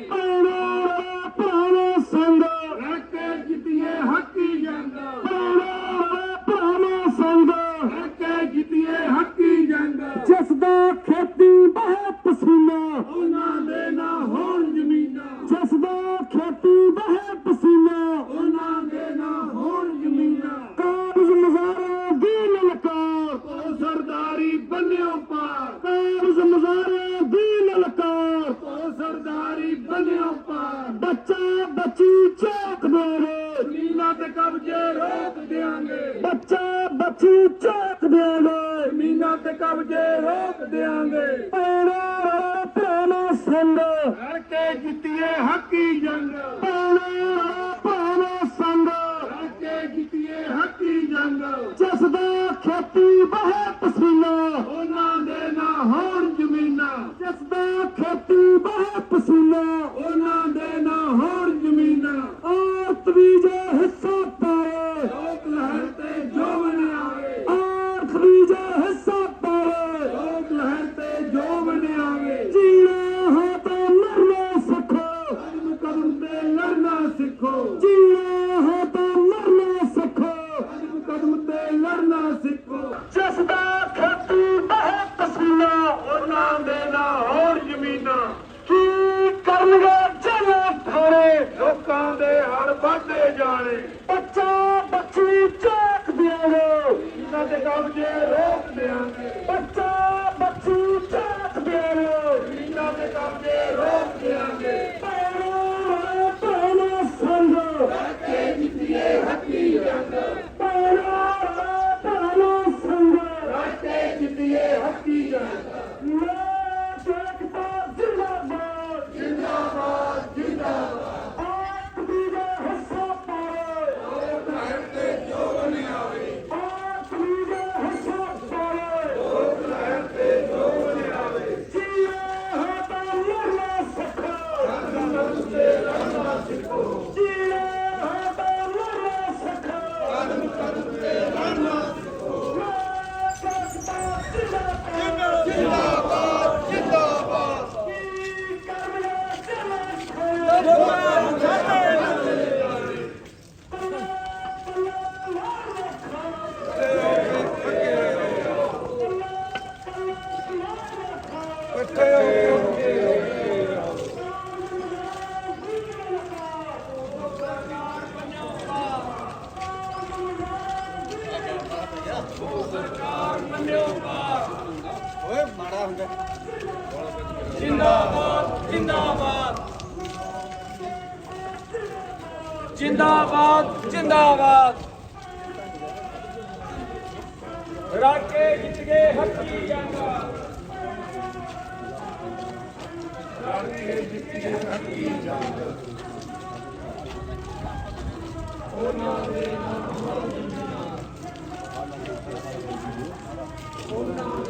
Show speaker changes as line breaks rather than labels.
ਪਾਣਾ ਪਾਣਾ ਸੰਗ।
ਰੱਖੇ ਜਿੱਤੀਏ ਹੱਕੀ ਜੰਗ।
ਪਾਣਾ ਪਾਣਾ ਸੰਗ।
ਰੱਖੇ ਜਿੱਤੀਏ ਹੱਕੀ ਜੰਗ।
ਜਿਸ ਦਾ ਖੇਤੀ ਬਹਿ ਪਸੀਨਾ।
ਉਹਨਾਂ ਦੇ ਨਾ ਹੋਣ ਜ਼ਮੀਨਾਂ।
ਜਿਸ ਦਾ ਖੇਤੀ ਬਹਿ ਪਸੀਨਾ।
ਉਹਨਾਂ ਦੇ ਨਾ ਹੋਣ ਜ਼ਮੀਨਾਂ।
ਕਾਬਜ਼ ਨਜ਼ਾਰਾ ਦੀ ਲਲਕਾਰ ਕੋ
ਸਰਦਾਰੀ ਬੰਨਿਓ ਪਾਰ। ਕਾਬਜ਼ ਨਜ਼ਾਰਾ
ਬੱਚੀ ਚੌਕ ਦੇਗੇ ਜ਼ਮੀਨਾਂ ਤੇ
ਕਬਜ਼ੇ ਰੋਕ ਦਿਆਂਗੇ। ਬੱਚਾ, ਬੱਚੀ
ਚੌਕ ਦੇਗੇ ਜ਼ਮੀਨਾਂ ਤੇ ਕਬਜ਼ੇ ਰੋਕ
ਦਿਆਂਗੇ। ਪੈਣਾ ਪੈਣਾ ਸੰਗ। ਲੜ
ਕੇ ਜਿੱਤੀਏ ਹੱਕੀ ਜੰਗ। ਪੈਣਾ
ਪੈਣਾ ਸੰਗ। ਲੜ ਕੇ ਜਿੱਤੀਏ
ਹੱਕੀ ਜੰਗ। ਜਿਸਦਾ ਖੇਤੀ ਬਹਿ ਪਸੀਨਾ।
ਉਹਨਾਂ ਦੇ ਨਾ ਹੋਣ ਜ਼ਮੀਨਾਂ। ਜਿਸ ਖੇਤੀ ਵੱਧਦੇ
ਬੱਚਾ, ਬੱਚੀ ਚੋਕ ਦਿਆਂਗੇ
ਇਹਨਾਂ ਦੇ ਕਬਜ਼ੇ ਰੋਕ ਦਿਆਂਗੇ।
ਬੱਚਾ, ਬੱਚੀ ਚੋਕ ਦਿਆਂਗੇ
ਇਹਨਾਂ ਦੇ ਕਬਜ਼ੇ ਰੋਕ ਦਿਆਂਗੇ।
ਪੈਣਾ ਪੈਣਾ ਸੰਗ।
ਕੇ ਜਿੱਤੀਏ ਹੱਕੀ ਜੰਗ।
ਪੈਣਾ ਪੈਣਾ ਸੰਗ।
ਰਾਤੇ ਜਿੱਤੀਏ ਹੱਕੀ ਜੰਗ।
ਓਏ ਜਿੰਦਾਬਾਦ
ਜਿੰਦਾਬਾਦ ਜਿੰਦਾਬਾਦ।
ਰਾਕੇ ਜਿੱਤ ਗਏ, ਹੱਕੀ ਜਾਂਦਾ।
ਰਾਕੇ ਜਿੱਤ ਗਏ, ਹੱਕੀ ਜਾਂਦਾ।
ਉਹਨਾਂ ਦੇ
ਨਾਮ Просто